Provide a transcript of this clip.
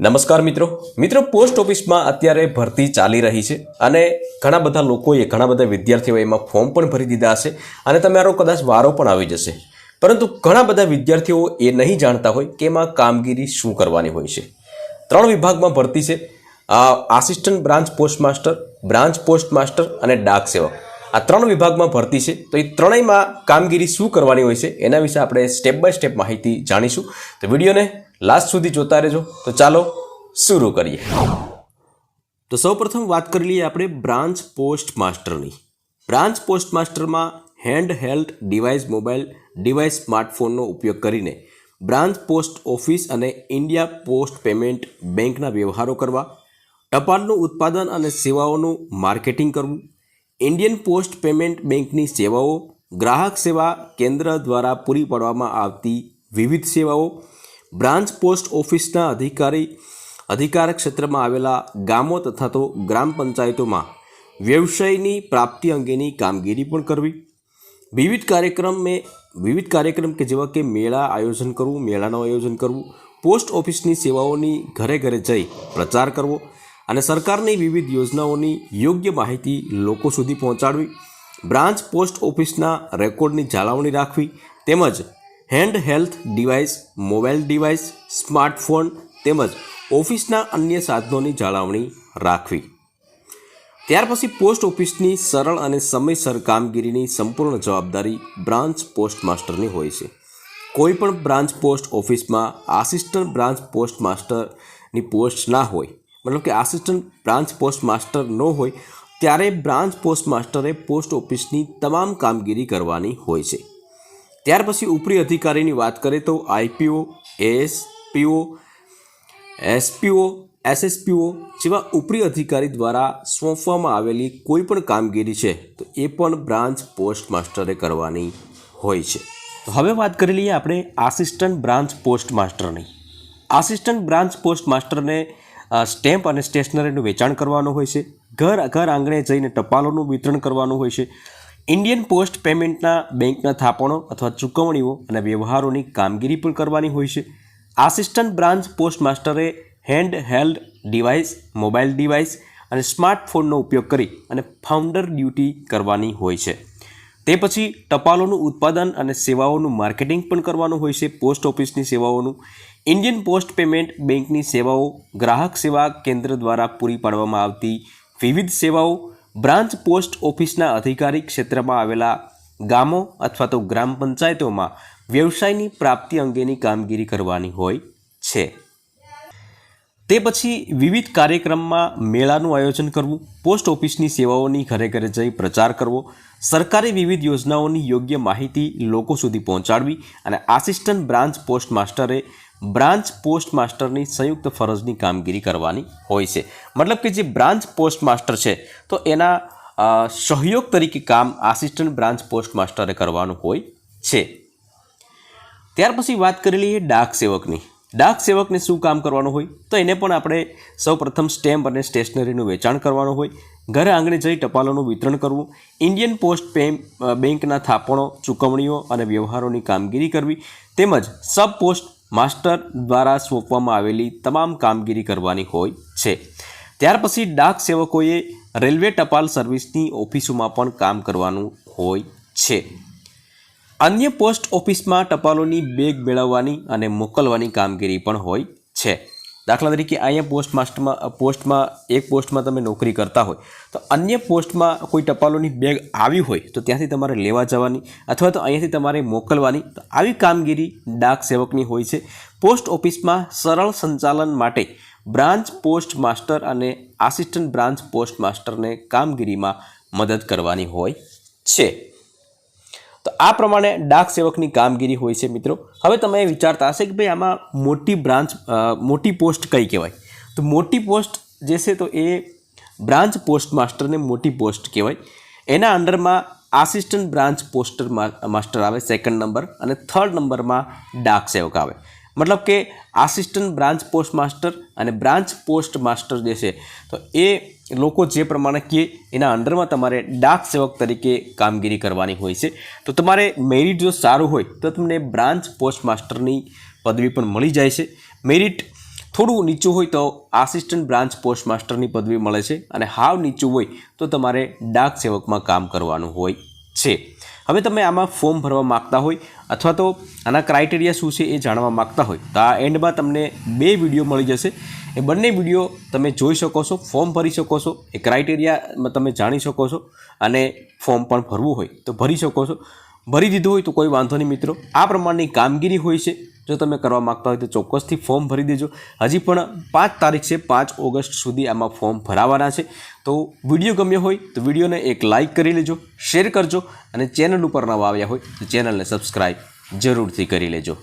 નમસ્કાર મિત્રો. મિત્રો, પોસ્ટ ઓફિસમાં અત્યારે ભરતી ચાલી રહી છે અને ઘણા બધા લોકોએ, ઘણા બધા વિદ્યાર્થીઓ એમાં ફોર્મ પણ ભરી દીધા હશે અને તમારો કદાચ વારો પણ આવી જશે. પરંતુ ઘણા બધા વિદ્યાર્થીઓ એ નહીં જાણતા હોય કે એમાં કામગીરી શું કરવાની હોય છે. ત્રણ વિભાગમાં ભરતી છે. Assistant branch post master branch post master અને ડાક સેવક. આ ત્રણ વિભાગમાં ભરતી છે. તો એ ત્રણેયમાં કામગીરી શું કરવાની હોય છે એના વિશે આપણે સ્ટેપ બાય સ્ટેપ માહિતી જાણીશું. તો વિડીયોને લાસ્ટ સુધી જોતા રહેજો. તો ચાલો શરૂ કરીએ. તો સૌપ્રથમ વાત કરી લઈએ આપણે બ્રાન્ચ પોસ્ટ માસ્ટરની. Branch post માસ્ટરમાં hand held device mobile device સ્માર્ટફોનનો ઉપયોગ કરીને બ્રાન્ચ પોસ્ટ ઓફિસ અને ઇન્ડિયા પોસ્ટ પેમેન્ટ બેંકના વ્યવહારો કરવા, ટપાલનું ઉત્પાદન અને સેવાઓનું માર્કેટિંગ કરવું, ઇન્ડિયન પોસ્ટ પેમેન્ટ બેંકની સેવાઓ, ગ્રાહક સેવા કેન્દ્ર દ્વારા પૂરી પાડવામાં આવતી વિવિધ સેવાઓ બ્રાન્ચ પોસ્ટ ઓફિસના અધિકારી અધિકાર ક્ષેત્રમાં આવેલા ગામો તથા તો ગ્રામ પંચાયતોમાં વ્યવસાયની પ્રાપ્તિ અંગેની કામગીરી પણ કરવી. વિવિધ કાર્યક્રમ મેં વિવિધ કાર્યક્રમ કે જેવા કે મેળા આયોજન કરવું, મેળાનું આયોજન કરવું, પોસ્ટ ઓફિસની સેવાઓની ઘરે ઘરે જઈ પ્રચાર કરવો અને સરકારની વિવિધ યોજનાઓની યોગ્ય માહિતી લોકો સુધી પહોંચાડવી. બ્રાન્ચ પોસ્ટ ઓફિસના રેકોર્ડની જાળવણી રાખવી તેમજ hand health device mobile device, smartphone તેમજ ઓફિસના અન્ય સાધનોની જાળવણી રાખવી. ત્યાર પછી પોસ્ટ ઓફિસની સરળ અને સમયસર કામગીરીની સંપૂર્ણ જવાબદારી બ્રાન્ચ પોસ્ટ માસ્ટરની હોય છે. કોઈપણ બ્રાન્ચ પોસ્ટ ઓફિસમાં આસિસ્ટન્ટ બ્રાન્ચ પોસ્ટ માસ્ટરની પોસ્ટ ના હોય, મતલબ કે આસિસ્ટન્ટ બ્રાન્ચ પોસ્ટ માસ્ટર ન હોય, ત્યારે બ્રાન્ચ પોસ્ટ માસ્ટરે પોસ્ટ ઓફિસની તમામ કામગીરી કરવાની હોય છે. ત્યાર પછી ઉપરી અધિકારીની વાત કરીએ તો આઈપીઓ એએસપીઓ એસપીઓ એસએસપીઓ જેવા ઉપરી અધિકારી દ્વારા સોંપવામાં આવેલી કોઈ પણ કામગીરી છે, તો એ પણ બ્રાન્ચ પોસ્ટ માસ્ટરે કરવાની હોય છે. તો હવે વાત કરી લઈએ આપણે આસિસ્ટન્ટ બ્રાન્ચ પોસ્ટ માસ્ટરની આસિસ્ટન્ટ બ્રાન્ચ પોસ્ટ માસ્ટરને સ્ટેમ્પ અને સ્ટેશનરીનું વેચાણ કરવાનું હોય છે. ઘર ઘર આંગણે જઈને ટપાલોનું વિતરણ કરવાનું હોય છે. ઇન્ડિયન પોસ્ટ પેમેન્ટના બેંકના થાપણો અથવા ચૂકવણીઓ અને વ્યવહારોની કામગીરી પણ કરવાની હોય છે. Assistant branch post માસ્ટરે hand held device mobile device અને સ્માર્ટફોનનો ઉપયોગ કરી અને ફાઉન્ડર ડ્યુટી કરવાની હોય છે. તે પછી ટપાલોનું ઉત્પાદન અને સેવાઓનું માર્કેટિંગ પણ કરવાનું હોય છે. પોસ્ટ ઓફિસની સેવાઓનું ઇન્ડિયન પોસ્ટ પેમેન્ટ બેંકની સેવાઓ ગ્રાહક સેવા કેન્દ્ર દ્વારા પૂરી પાડવામાં આવતી વિવિધ સેવાઓ બ્રાન્ચ પોસ્ટ ઓફિસના અધિકારી ક્ષેત્રમાં આવેલા ગામો અથવા તો ગ્રામ પંચાયતોમાં વ્યવસાયની પ્રાપ્તિ અંગેની કામગીરી કરવાની હોય છે. તે પછી વિવિધ કાર્યક્રમમાં મેળાનું આયોજન કરવું, પોસ્ટ ઓફિસની સેવાઓની ઘરે ઘરે જઈ પ્રચાર કરવો, સરકારી વિવિધ યોજનાઓની યોગ્ય માહિતી લોકો સુધી પહોંચાડવી અને આસિસ્ટન્ટ બ્રાન્ચ પોસ્ટ માસ્ટરે બ્રાન્ચ પોસ્ટ માસ્ટરની સંયુક્ત ફરજની કામગીરી કરવાની હોય છે. મતલબ કે જે બ્રાન્ચ પોસ્ટ માસ્ટર છે, તો એના સહયોગ તરીકે કામ આસિસ્ટન્ટ બ્રાન્ચ પોસ્ટ માસ્ટરે કરવાનું હોય છે. ત્યાર પછી વાત કરી લઈએ ડાક સેવકની. ડાક સેવકને શું કામ કરવાનું હોય? તો એને પણ આપણે સૌપ્રથમ સ્ટેમ્પ અને સ્ટેશનરીનું વેચાણ કરવાનું હોય. ઘરે આંગણે જઈ ટપાલોનું વિતરણ કરવું. ઇન્ડિયન પોસ્ટ બેંકના થાપણો, ચૂકવણીઓ અને વ્યવહારોની કામગીરી કરવી. તેમજ સબ પોસ્ટ માસ્ટર દ્વારા સોંપવામાં આવેલી તમામ કામગીરી કરવાની હોય છે. ત્યાર પછી ડાક સેવકોએ રેલવે ટપાલ સર્વિસની ઓફિસોમાં પણ કામ કરવાનું હોય છે. અન્ય પોસ્ટ ઓફિસમાં ટપાલોની બેગ મેળવવાની અને મોકલવાની કામગીરી પણ હોય છે. દાખલા તરીકે અહીંયા પોસ્ટ માસ્ટરમાં પોસ્ટમાં, એક પોસ્ટમાં તમે નોકરી કરતા હોય, તો અન્ય પોસ્ટમાં કોઈ ટપાલોની બેગ આવી હોય, તો ત્યાંથી તમારે લેવા જવાની અથવા તો અહીંયાથી તમારે મોકલવાની, તો આવી કામગીરી ડાક સેવકની હોય છે. પોસ્ટ ઓફિસમાં સરળ સંચાલન માટે બ્રાન્ચ પોસ્ટ માસ્ટર અને આસિસ્ટન્ટ બ્રાન્ચ પોસ્ટ માસ્ટરને કામગીરીમાં મદદ કરવાની હોય છે. તો આ પ્રમાણે ડાક સેવકની કામગીરી હોય છે મિત્રો. હવે તમે વિચારતા હશે કે ભાઈ આમાં મોટી બ્રાન્ચ મોટી પોસ્ટ કઈ કહેવાય? તો મોટી પોસ્ટ જે છે તો એ બ્રાન્ચ પોસ્ટ માસ્ટરને મોટી પોસ્ટ કહેવાય. એના અંડરમાં આસિસ્ટન્ટ બ્રાન્ચ પોસ્ટર માસ્ટર આવે, સેકન્ડ નંબર, અને થર્ડ નંબરમાં ડાક સેવક આવે. મતલબ કે આસિસ્ટન્ટ બ્રાન્ચ પોસ્ટ માસ્ટર અને બ્રાન્ચ પોસ્ટ માસ્ટર જે છે તો એ લોકો જે પ્રમાણે કહે એના અંડરમાં તમારે ડાક સેવક તરીકે કામગીરી કરવાની હોય છે. તો તમારે મેરિટ જો સારું હોય, તો તમને બ્રાન્ચ પોસ્ટ માસ્ટરની પદવી પણ મળી જાય છે. મેરિટ થોડું નીચું હોય તો આસિસ્ટન્ટ બ્રાન્ચ પોસ્ટ માસ્ટરની પદવી મળે છે અને હાવ નીચું હોય તો તમારે ડાક સેવકમાં કામ કરવાનું હોય છે. હવે તમે આમાં ફોર્મ ભરવા માગતા હોય અથવા તો આના ક્રાઇટેરિયા શું છે એ જાણવા માગતા હોય, તો આ એન્ડમાં તમને બે વીડિયો મળી જશે. એ બંને વીડિયો તમે જોઈ શકો છો ફોર્મ ભરી શકો છો, એ ક્રાઇટેરિયામાં તમે જાણી શકો છો અને ફોર્મ પણ ભરવું હોય તો ભરી શકો છો. ભરી દીધું હોય તો કોઈ વાંધો નહીં મિત્રો. આ પ્રમાણની કામગીરી હોય છે. જો તમે કરવા માગતા હોય તો ચોક્કસથી ફોર્મ ભરી દેજો. હજી પણ પાંચ તારીખ છે, પાંચ ઓગસ્ટ સુધી આમાં ફોર્મ ભરાવાના છે. તો વીડિયો ગમ્યો હોય તો વિડીયોને એક લાઇક કરી લેજો, શેર કરજો અને ચેનલ ઉપર નવા આવ્યા હોય તો ચેનલને સબસ્ક્રાઈબ જરૂરથી કરી લેજો.